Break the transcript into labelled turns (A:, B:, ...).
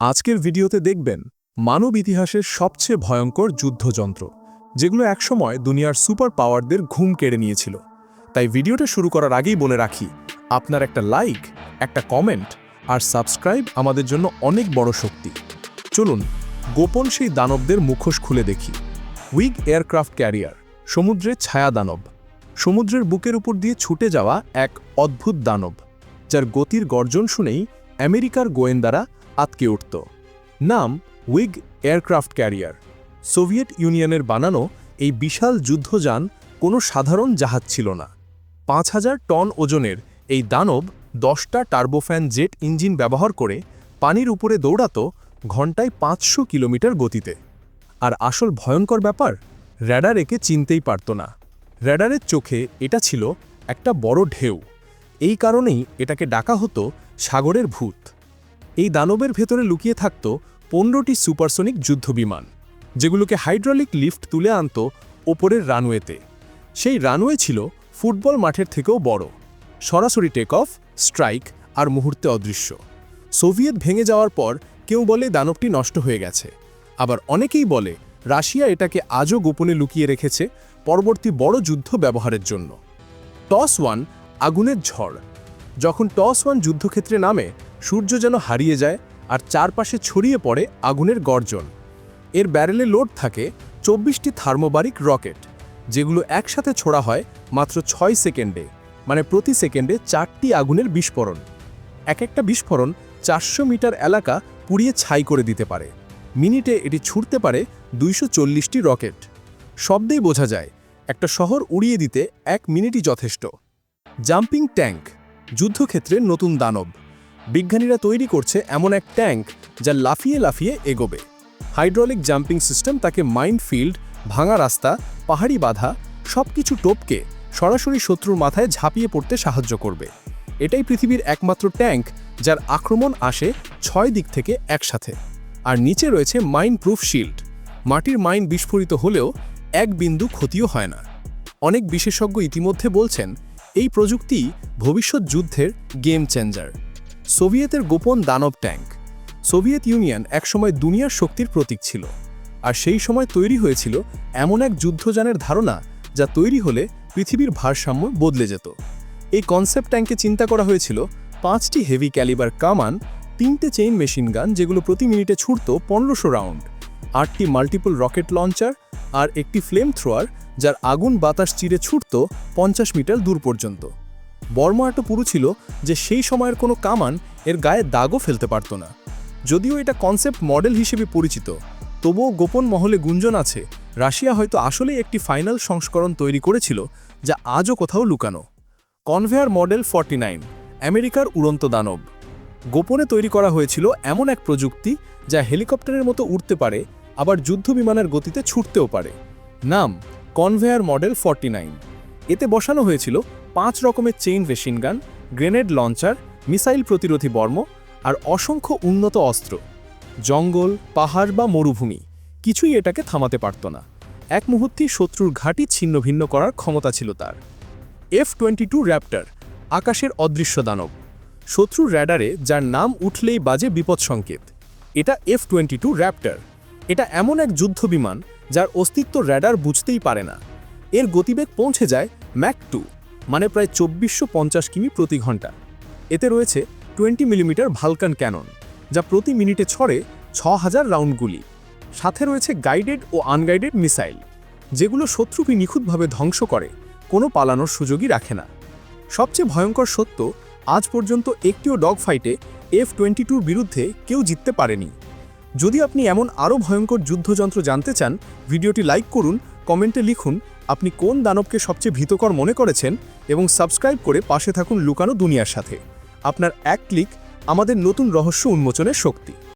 A: আজকের ভিডিওতে দেখবেন মানব ইতিহাসের সবচেয়ে ভয়ঙ্কর যুদ্ধযন্ত্র, যেগুলো একসময় দুনিয়ার সুপার পাওয়ারদের ঘুম কেড়ে নিয়েছিল। তাই ভিডিওটা শুরু করার আগেই বলে রাখি, আপনার একটা লাইক, একটা কমেন্ট আর সাবস্ক্রাইব আমাদের জন্য অনেক বড় শক্তি। চলুন, গোপন সেই দানবদের মুখোশ খুলে দেখি। উইগ এয়ারক্রাফট ক্যারিয়ার, সমুদ্রের ছায়া দানব। সমুদ্রের বুকের উপর দিয়ে ছুটে যাওয়া এক অদ্ভুত দানব, যার গতির গর্জন শুনেই আমেরিকার গোয়েন্দারা আতকে উঠত। নাম উইগ এয়ারক্রাফট ক্যারিয়ার। সোভিয়েত ইউনিয়নের বানানো এই বিশাল যুদ্ধযান কোনো সাধারণ জাহাজ ছিল না। পাঁচ হাজার টন ওজনের এই দানব দশটা টার্বোফ্যান জেট ইঞ্জিন ব্যবহার করে পানির উপরে দৌড়াত ঘন্টায় পাঁচশো কিলোমিটার গতিতে। আর আসল ভয়ঙ্কর ব্যাপার, র্যাডার একে চিনতেই পারত না। র্যাডারের চোখে এটা ছিল একটা বড় ঢেউ। এই কারণেই এটাকে ডাকা হতো সাগরের ভূত। এই দানবের ভেতরে লুকিয়ে থাকত পনেরোটি সুপারসনিক যুদ্ধবিমান, যেগুলোকে হাইড্রোলিক লিফট তুলে আনত ওপরের রানওয়েতে। সেই রানওয়ে ছিল ফুটবল মাঠের থেকেও বড়। সরাসরি টেক অফ স্ট্রাইক আর মুহূর্তে অদৃশ্য। সোভিয়েত ভেঙে যাওয়ার পর কেউ বলে দানবটি নষ্ট হয়ে গেছে। আবার অনেকেই বলে রাশিয়া এটাকে আজও গোপনে লুকিয়ে রেখেছে পরবর্তী বড় যুদ্ধ ব্যবহারের জন্য। টস ওয়ান আগুনের ঝড়। যখন টস ওয়ান যুদ্ধক্ষেত্রে নামে সূর্য যেন হারিয়ে যায় আর চারপাশে ছড়িয়ে পড়ে আগুনের গর্জন। এর ব্যারেলে লোড থাকে চব্বিশটি থার্মোবারিক রকেট, যেগুলো একসাথে ছোড়া হয় মাত্র ছয় সেকেন্ডে মানে প্রতি সেকেন্ডে চারটি আগুনের বিস্ফোরণ। এক একটা বিস্ফোরণ চারশো মিটার এলাকা পুড়িয়ে ছাই করে দিতে পারে। মিনিটে এটি ছুটতে পারে দুইশো চল্লিশটি রকেট। শব্দেই বোঝা যায়, একটা শহর উড়িয়ে দিতে এক মিনিটই যথেষ্ট। জাম্পিং ট্যাঙ্ক যুদ্ধক্ষেত্রে নতুন দানব। বিজ্ঞানীরা তৈরি করছে এমন এক ট্যাঙ্ক যা লাফিয়ে লাফিয়ে এগোবে। হাইড্রোলিক জাম্পিং সিস্টেম তাকে মাইন্ড ফিল্ড ভাঙা রাস্তা, পাহাড়ি বাধা সব কিছু টোপকে সরাসরি শত্রুর মাথায় ঝাঁপিয়ে পড়তে সাহায্য করবে। এটাই পৃথিবীর একমাত্র ট্যাঙ্ক যার আক্রমণ আসে ছয় দিক থেকে একসাথে। আর নিচে রয়েছে মাইন প্রুফ শিল্ড। মাটির মাইন বিস্ফোরিত হলেও এক বিন্দু ক্ষতিও হয় না। অনেক বিশেষজ্ঞ ইতিমধ্যে বলছেন, এই প্রযুক্তি ভবিষ্যৎ যুদ্ধের গেম চেঞ্জার। সোভিয়েতের গোপন দানব ট্যাঙ্ক। সোভিয়েত ইউনিয়ন একসময় দুনিয়ার শক্তির প্রতীক ছিল। আর সেই সময় তৈরি হয়েছিল এমন এক যুদ্ধযানের ধারণা যা তৈরি হলে পৃথিবীর ভারসাম্য বদলে যেত। এই কনসেপ্ট ট্যাঙ্কে চিন্তা করা হয়েছিল পাঁচটি হেভি ক্যালিবার কামান, তিনটে চেইন মেশিন গান যেগুলো প্রতি মিনিটে ছুটত পনেরোশো রাউন্ড, আটটি মাল্টিপল রকেট লঞ্চার আর একটি ফ্লেম থ্রোয়ার যার আগুন বাতাস চিরে ছুটত পঞ্চাশ মিটার দূর পর্যন্ত। বর্মা এত পুরু ছিল যে সেই সময়ের কোনো কামান এর গায়ে দাগও ফেলতে পারত না। যদিও এটা কনসেপ্ট মডেল হিসেবে পরিচিত, তবুও গোপন মহলে গুঞ্জন আছে, রাশিয়া হয়তো আসলেই একটি ফাইনাল সংস্করণ তৈরি করেছিল যা আজও কোথাও লুকানো। কনভেয়ার মডেল ফর্টি আমেরিকার উড়ন্ত দানব। গোপনে তৈরি করা হয়েছিল এমন এক প্রযুক্তি যা হেলিকপ্টারের মতো উড়তে পারে, আবার যুদ্ধ বিমানের গতিতে ছুটতেও পারে। নাম কনভেয়ার মডেল ফর্টি এতে বসানো হয়েছিল পাঁচ রকমের chain machine gun, grenade launcher, missile প্রতিরোধী বর্ম আর অসংখ্য উন্নত অস্ত্র। জঙ্গল, পাহাড় বা মরুভূমি, কিছুই এটাকে থামাতে পারত না। এক মুহূর্তেই শত্রুর ঘাঁটি ছিন্ন ভিন্ন করার ক্ষমতা ছিল তার। এফ টোয়েন্টি টু র্যাপ্টার, আকাশের অদৃশ্য দানব। শত্রুর র্যাডারে যার নাম উঠলেই বাজে বিপদ সংকেত। এটা এফ টোয়েন্টি টু র্যাপ্টার। এটা এমন এক যুদ্ধ বিমান যার অস্তিত্ব র্যাডার বুঝতেই পারে না। এর গতিবেগ পৌঁছে যায় ম্যাক টু মানে প্রায় চব্বিশশো পঞ্চাশ কিমি প্রতি ঘণ্টা। এতে রয়েছে টোয়েন্টি মিলিমিটার ভালকান ক্যানন, যা প্রতি মিনিটে ছড়ে ছ হাজার রাউন্ড গুলি। সাথে রয়েছে গাইডেড ও আনগাইডেড মিসাইল, যেগুলো শত্রুকে নিখুঁতভাবে ধ্বংস করে, কোনো পালানোর সুযোগই রাখে না। সবচেয়ে ভয়ঙ্কর সত্য, আজ পর্যন্ত একটিও ডগ ফাইটে এফ টোয়েন্টি টুর বিরুদ্ধে কেউ জিততে পারেনি। যদি আপনি এমন আরও ভয়ঙ্কর যুদ্ধযন্ত্র জানতে চান, ভিডিওটি লাইক করুন, কমেন্টে লিখুন আপনি কোন দানবকে সবচেয়ে ভীতকর মনে করেছেন এবং সাবস্ক্রাইব করে পাশে থাকুন লুকানো দুনিয়ার সাথে। আপনার এক ক্লিক আমাদের নতুন রহস্য উন্মোচনের শক্তি।